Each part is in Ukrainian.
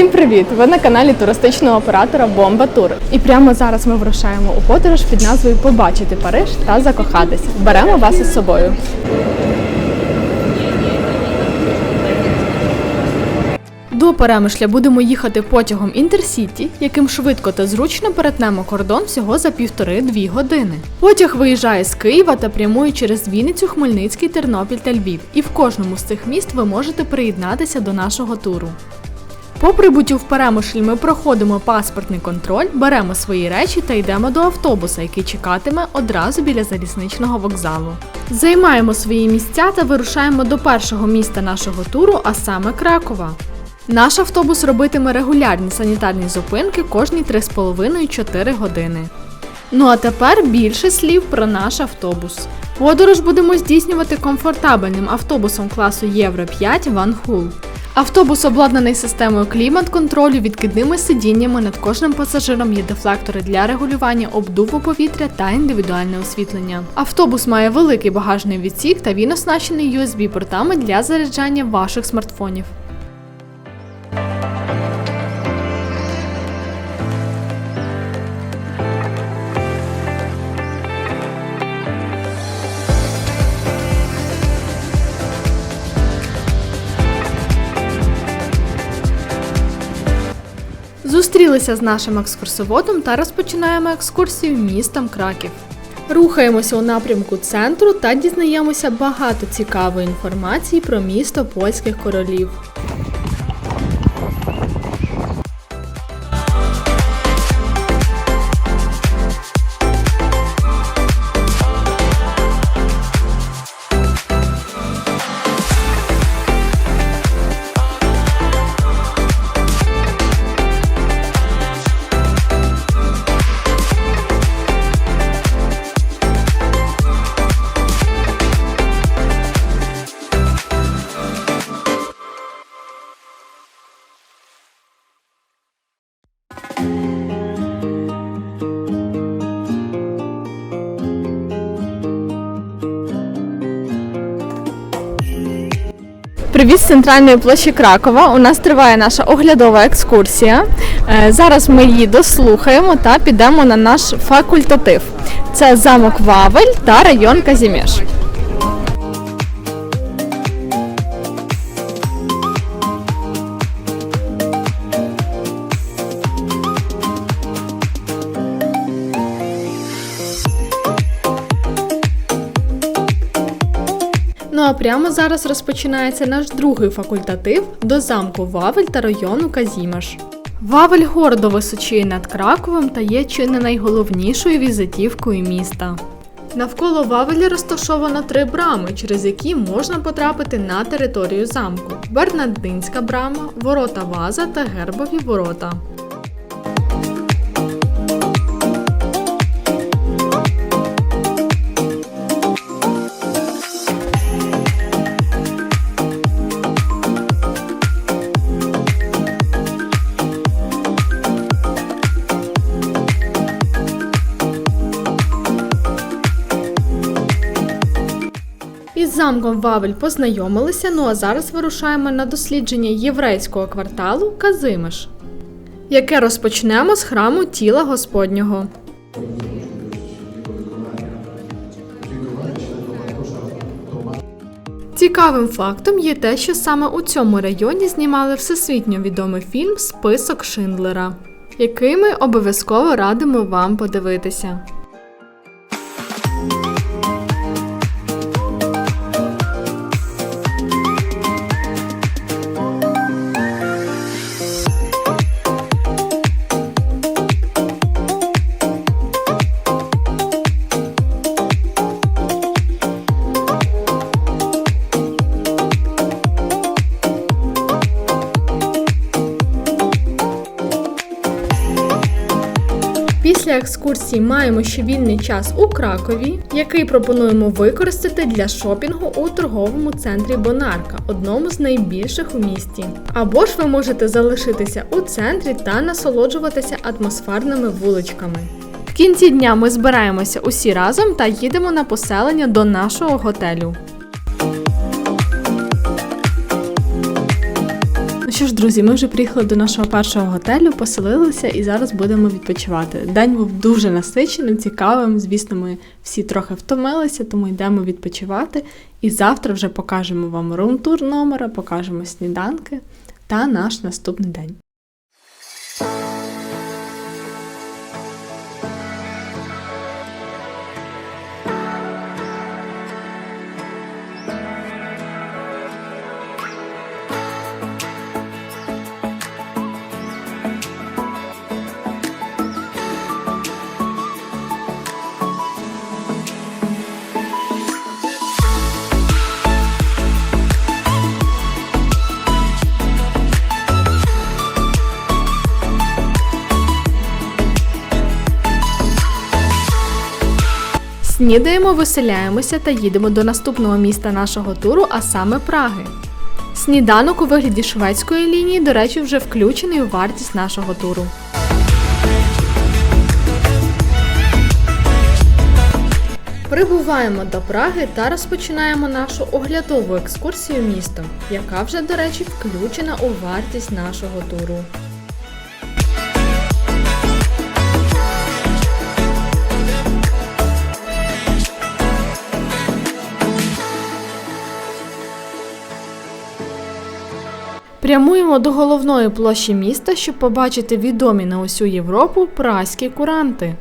Всім привіт! Ви на каналі туристичного оператора Бомба Тур. І прямо зараз ми вирушаємо у подорож під назвою Побачити Париж та закохатися. Беремо вас із собою. До Перемишля будемо їхати потягом Інтерсіті, яким швидко та зручно перетнемо кордон всього за півтори-дві години. Потяг виїжджає з Києва та прямує через Вінницю, Хмельницький, Тернопіль та Львів. І в кожному з цих міст ви можете приєднатися до нашого туру. По прибуттю в Перемишль ми проходимо паспортний контроль, беремо свої речі та йдемо до автобуса, який чекатиме одразу біля залізничного вокзалу. Займаємо свої місця та вирушаємо до першого міста нашого туру, а саме Кракова. Наш автобус робитиме регулярні санітарні зупинки кожні 3,5-4 години. Ну а тепер більше слів про наш автобус. Подорож будемо здійснювати комфортабельним автобусом класу Євро 5 Ван Хул. Автобус обладнаний системою клімат-контролю, відкидними сидіннями. Над кожним пасажиром є дефлектори для регулювання обдуву повітря та індивідуальне освітлення. Автобус має великий багажний відсік та він оснащений USB-портами для заряджання ваших смартфонів. Зустрілися з нашим екскурсоводом та розпочинаємо екскурсію містом Краків. Рухаємося у напрямку центру та дізнаємося багато цікавої інформації про місто польських королів. Центральної площі Кракова. У нас триває наша оглядова екскурсія. Е, Зараз ми її дослухаємо та підемо на наш факультатив. Це замок Вавель та район Казіміш. Прямо зараз розпочинається наш другий факультатив до замку Вавель та району Казімаш. Вавель гордо височіє над Краковом та є чи не найголовнішою візитівкою міста. Навколо Вавеля розташовано три брами, через які можна потрапити на територію замку: Бернардинська брама, ворота Ваза та Гербові ворота. Замком Вавель познайомилися, ну а зараз вирушаємо на дослідження єврейського кварталу Казимиш, яке розпочнемо з храму тіла Господнього. Цікавим фактом є те, що саме у цьому районі знімали всесвітньо відомий фільм Список Шиндлера, який ми обов'язково радимо вам подивитися. Після екскурсії маємо ще вільний час у Кракові, який пропонуємо використати для шопінгу у торговому центрі Бонарка, одному з найбільших у місті. Або ж ви можете залишитися у центрі та насолоджуватися атмосферними вуличками. В кінці дня ми збираємося усі разом та їдемо на поселення до нашого готелю. Що ж, друзі, ми вже приїхали до нашого першого готелю, поселилися і зараз будемо відпочивати. День був дуже насиченим, цікавим. Звісно, ми всі трохи втомилися, тому йдемо відпочивати. І завтра вже покажемо вам рум-тур номера, покажемо сніданки та наш наступний день. Снідаємо, виселяємося та їдемо до наступного міста нашого туру, а саме Праги. Сніданок у вигляді шведської лінії, до речі, вже включений у вартість нашого туру. Прибуваємо до Праги та розпочинаємо нашу оглядову екскурсію містом, яка вже, до речі, включена у вартість нашого туру. Прямуємо до головної площі міста, щоб побачити відомі на усю Європу праські куранти.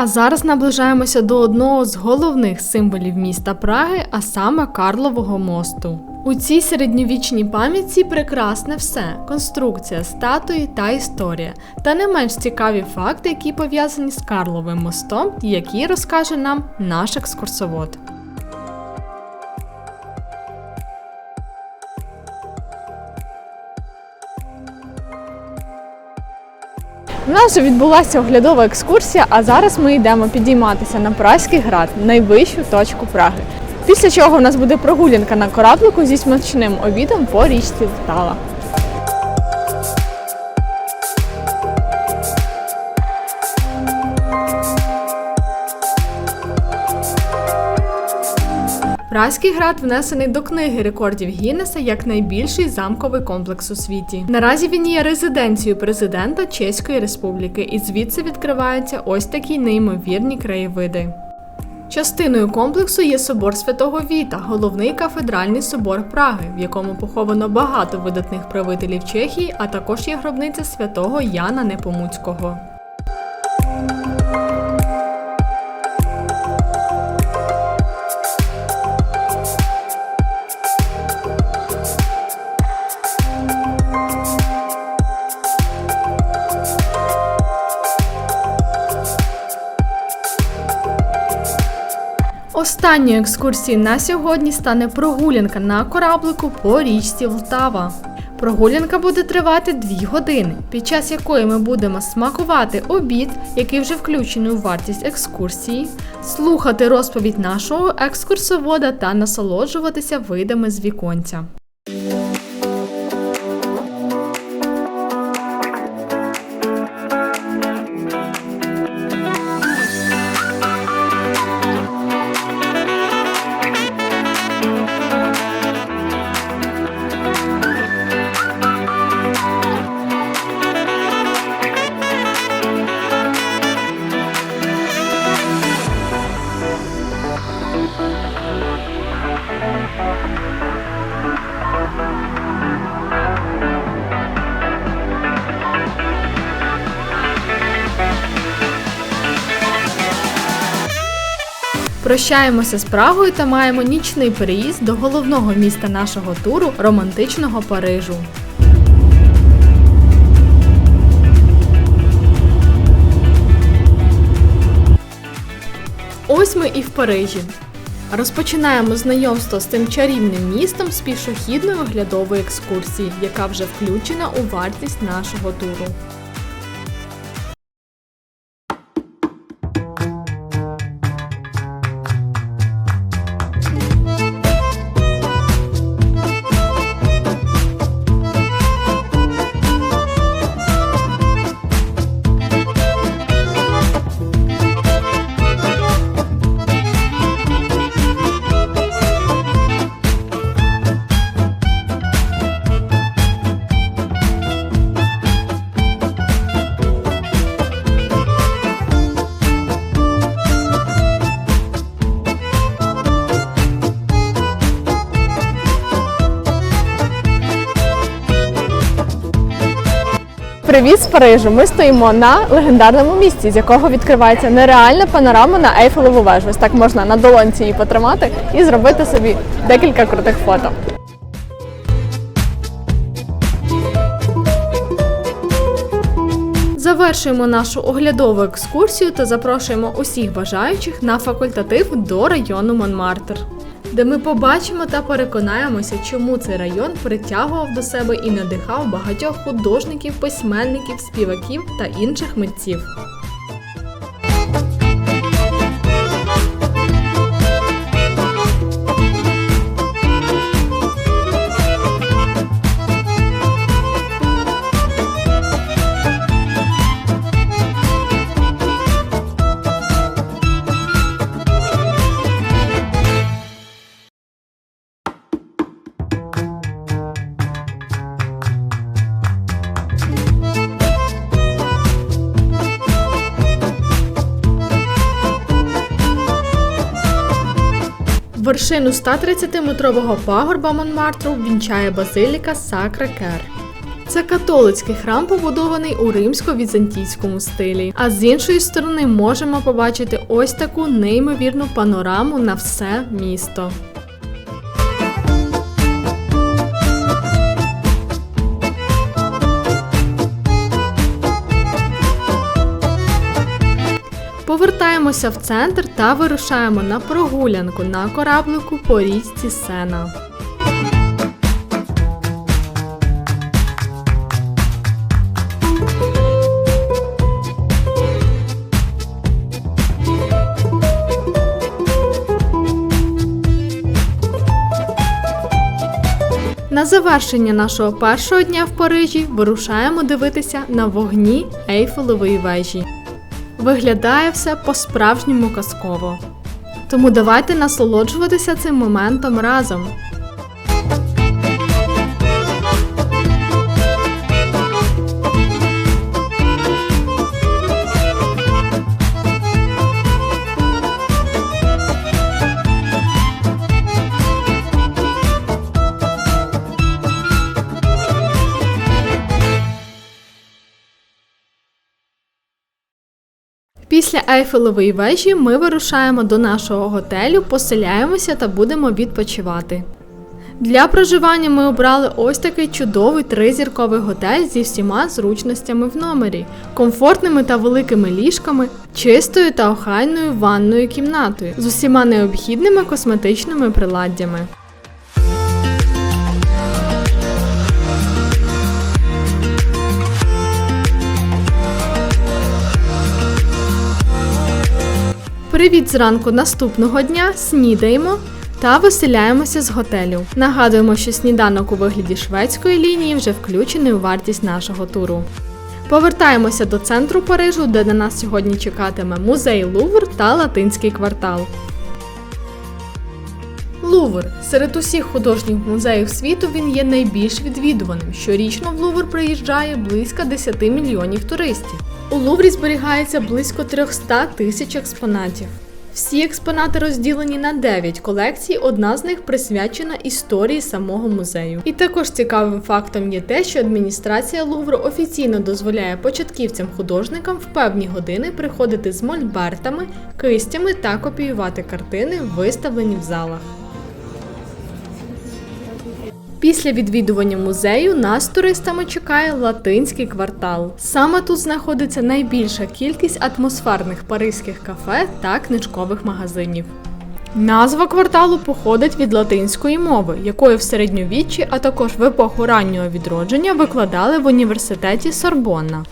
А зараз наближаємося до одного з головних символів міста Праги, а саме Карлового мосту. У цій середньовічній пам'ятці прекрасне все: конструкція, статуї та історія. Та не менш цікаві факти, які пов'язані з Карловим мостом, які розкаже нам наш екскурсовод. У нас вже відбулася оглядова екскурсія, а зараз ми йдемо підійматися на Празький град, найвищу точку Праги. Після чого в нас буде прогулянка на кораблику зі смачним обідом по річці Втала. Празький град внесений до книги рекордів Гіннеса як найбільший замковий комплекс у світі. Наразі він є резиденцією президента Чеської Республіки, і звідси відкриваються ось такі неймовірні краєвиди. Частиною комплексу є собор Святого Віта, головний кафедральний собор Праги, в якому поховано багато видатних правителів Чехії, а також є гробниця святого Яна Непомуцького. Останньою екскурсією на сьогодні стане прогулянка на кораблику по річці Влтава. Прогулянка буде тривати 2 години, під час якої ми будемо смакувати обід, який вже включений у вартість екскурсії, слухати розповідь нашого екскурсовода та насолоджуватися видами з віконця. Прощаємося з Прагою та маємо нічний переїзд до головного міста нашого туру романтичного Парижу. Ось ми і в Парижі. Розпочинаємо знайомство з цим чарівним містом з пішохідної оглядової екскурсії, яка вже включена у вартість нашого туру. Привіт з Парижу! Ми стоїмо на легендарному місці, з якого відкривається нереальна панорама на Ейфелеву вежу. Ось так можна на долонці її потримати і зробити собі декілька крутих фото. Завершуємо нашу оглядову екскурсію та запрошуємо усіх бажаючих на факультатив до району Монмартр, де ми побачимо та переконаємося, чому цей район притягував до себе і надихав багатьох художників, письменників, співаків та інших митців. Вершину 130-метрового пагорба Монмартру вінчає базиліка Сакра Кер. Це католицький храм, побудований у римсько-візантійському стилі. А з іншої сторони можемо побачити ось таку неймовірну панораму на все місто. Повертаємося в центр та вирушаємо на прогулянку на кораблику по річці Сена. На завершення нашого першого дня в Парижі вирушаємо дивитися на вогні Ейфелевої вежі. Виглядає все по-справжньому казково. Тому давайте насолоджуватися цим моментом разом. Після Ейфелевої вежі ми вирушаємо до нашого готелю, поселяємося та будемо відпочивати. Для проживання ми обрали ось такий чудовий тризірковий готель зі всіма зручностями в номері, комфортними та великими ліжками, чистою та охайною ванною кімнатою з усіма необхідними косметичними приладдями. Привіт зранку наступного дня, снідаємо та виселяємося з готелю. Нагадуємо, що сніданок у вигляді шведської лінії вже включений у вартість нашого туру. Повертаємося до центру Парижу, де на нас сьогодні чекатиме музей Лувр та латинський квартал. Лувр серед усіх художніх музеїв світу він є найбільш відвідуваним. Щорічно в Лувр приїжджає близько 10 мільйонів туристів. У Луврі зберігається близько 300 тисяч експонатів. Всі експонати розділені на 9 колекцій, одна з них присвячена історії самого музею. І також цікавим фактом є те, що адміністрація Лувру офіційно дозволяє початківцям-художникам в певні години приходити з мольбертами, кистями та копіювати картини, виставлені в залах. Після відвідування музею нас туристами чекає латинський квартал. Саме тут знаходиться найбільша кількість атмосферних паризьких кафе та книжкових магазинів. Назва кварталу походить від латинської мови, якою в середньовіччі, а також в епоху раннього відродження викладали в університеті Сорбонна.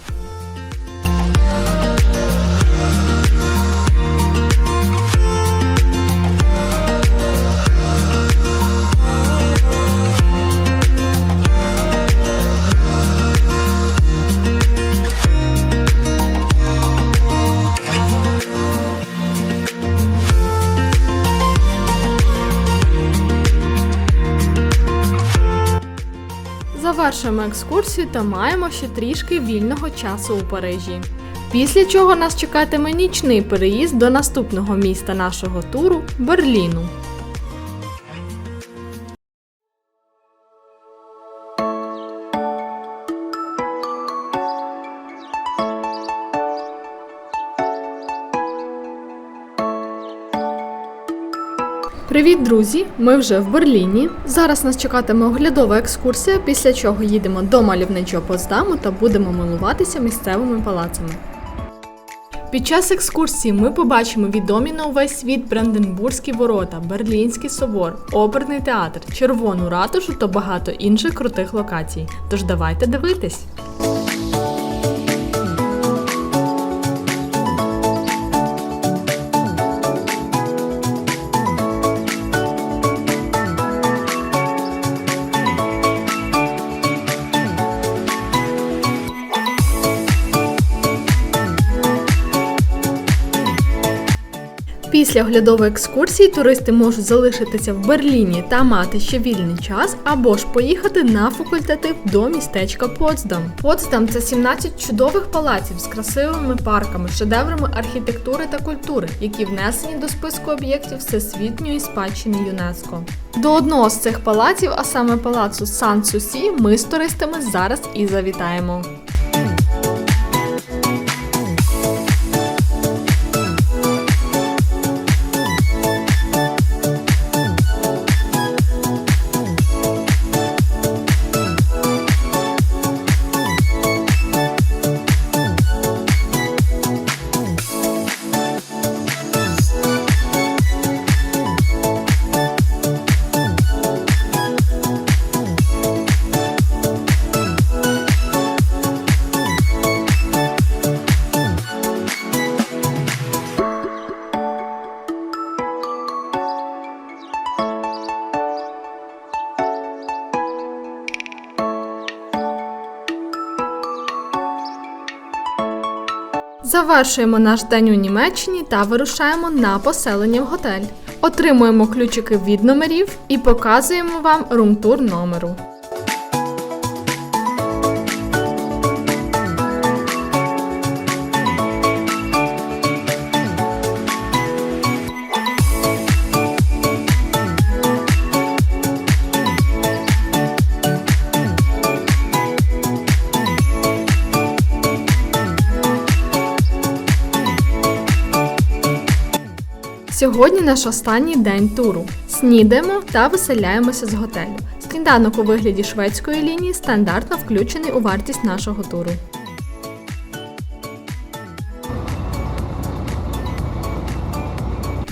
Завершуємо екскурсію та маємо ще трішки вільного часу у Парижі. Після чого нас чекатиме нічний переїзд до наступного міста нашого туру Берліну. Привіт, друзі! Ми вже в Берліні. Зараз нас чекатиме оглядова екскурсія, після чого їдемо до мальовничого Потсдаму та будемо милуватися місцевими палацами. Під час екскурсії ми побачимо відомі на увесь світ Бранденбурзькі ворота, Берлінський собор, оперний театр, Червону ратушу та багато інших крутих локацій. Тож давайте дивитись! Після оглядової екскурсії туристи можуть залишитися в Берліні та мати ще вільний час, або ж поїхати на факультатив до містечка Потсдам. Потсдам це 17 чудових палаців з красивими парками, шедеврами архітектури та культури, які внесені до списку об'єктів всесвітньої спадщини ЮНЕСКО. До одного з цих палаців, а саме палацу Сан Сусі, ми з туристами зараз і завітаємо. Завершуємо наш день у Німеччині та вирушаємо на поселення в готель. Отримуємо ключики від номерів і показуємо вам румтур номеру. Сьогодні наш останній день туру. Снідаємо та виселяємося з готелю. Сніданок у вигляді шведської лінії стандартно включений у вартість нашого туру.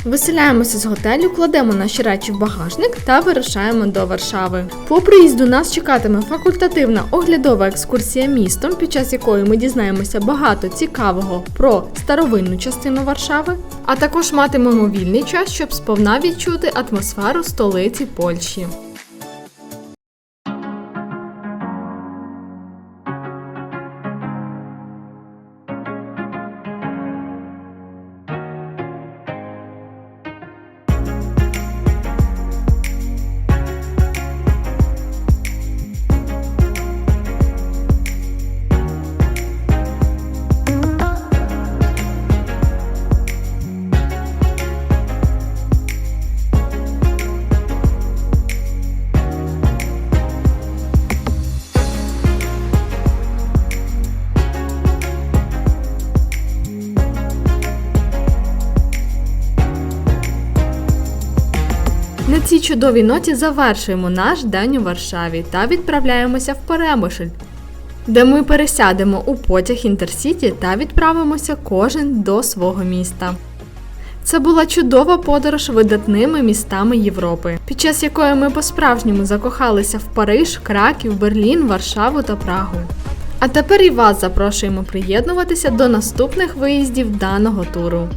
Виселяємося з готелю, кладемо наші речі в багажник та вирушаємо до Варшави. По приїзду нас чекатиме факультативна оглядова екскурсія містом, під час якої ми дізнаємося багато цікавого про старовинну частину Варшави, а також матимемо вільний час, щоб сповна відчути атмосферу столиці Польщі. Чудовій ноті завершуємо наш день у Варшаві та відправляємося в Перемишль, де ми пересядемо у потяг Інтерсіті та відправимося кожен до свого міста. Це була чудова подорож видатними містами Європи, під час якої ми по-справжньому закохалися в Париж, Краків, Берлін, Варшаву та Прагу. А тепер і вас запрошуємо приєднуватися до наступних виїздів даного туру.